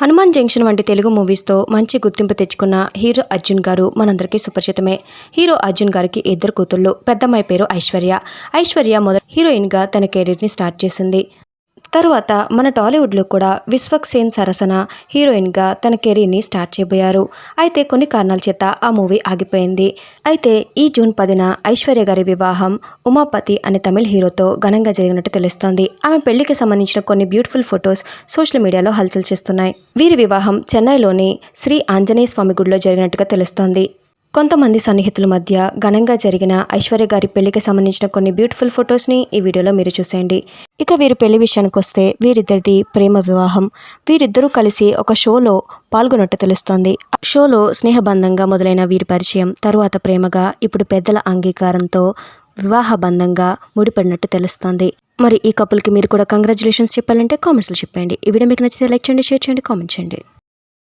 Hanuman junction వంటి తెలుగు మూవీస్తో మంచి గుర్తింపు తెచ్చుకున్న హీరో అర్జున్ గారు మనందరికీ సుపరిచితమే. హీరో అర్జున్ గారికి ఇద్దరు కూతుళ్ళు పెద్దమ్మాయి పేరు ఐశ్వర్య. ఐశ్వర్య మొదటి హీరోయిన్గా తన కెరీర్ని స్టార్ట్ చేసింది. తరువాత మన టాలీవుడ్లో కూడా విశ్వక్ సేన్ సరసన హీరోయిన్గా తన కెరీర్ని స్టార్ట్ చేయబోయారు. అయితే కొన్ని కారణాల చేత ఆ మూవీ ఆగిపోయింది. అయితే ఈ జూన్ పదిన ఐశ్వర్య గారి వివాహం ఉమాపతి అనే తమిళ హీరోతో ఘనంగా జరిగినట్టు తెలుస్తోంది. ఆమె పెళ్ళికి సంబంధించిన కొన్ని బ్యూటిఫుల్ ఫొటోస్ సోషల్ మీడియాలో హల్చల్ చేస్తున్నాయి. వీరి వివాహం చెన్నైలోని శ్రీ ఆంజనేయ స్వామి గుడిలో జరిగినట్టుగా తెలుస్తోంది. కొంతమంది సన్నిహితుల మధ్య ఘనంగా జరిగిన ఐశ్వర్య గారి పెళ్ళికి సంబంధించిన కొన్ని బ్యూటిఫుల్ ఫొటోస్ని ఈ వీడియోలో మీరు చూసేయండి. ఇక వీరి పెళ్ళి విషయానికి వస్తే వీరిద్దరిది ప్రేమ వివాహం. వీరిద్దరూ కలిసి ఒక షోలో పాల్గొన్నట్టు తెలుస్తోంది. షోలో స్నేహబంధంగా మొదలైన వీరి పరిచయం తరువాత ప్రేమగా ఇప్పుడు పెద్దల అంగీకారంతో వివాహ బంధంగా ముడిపడినట్టు తెలుస్తోంది. మరి ఈ కపుల్కి మీరు కూడా కంగ్రాచులేషన్స్ చెప్పాలంటే కామెంట్స్లో చెప్పండి ఈ వీడియో మీకు నచ్చితే లైక్ చేయండి షేర్ చేయండి కామెంట్ చేయండి.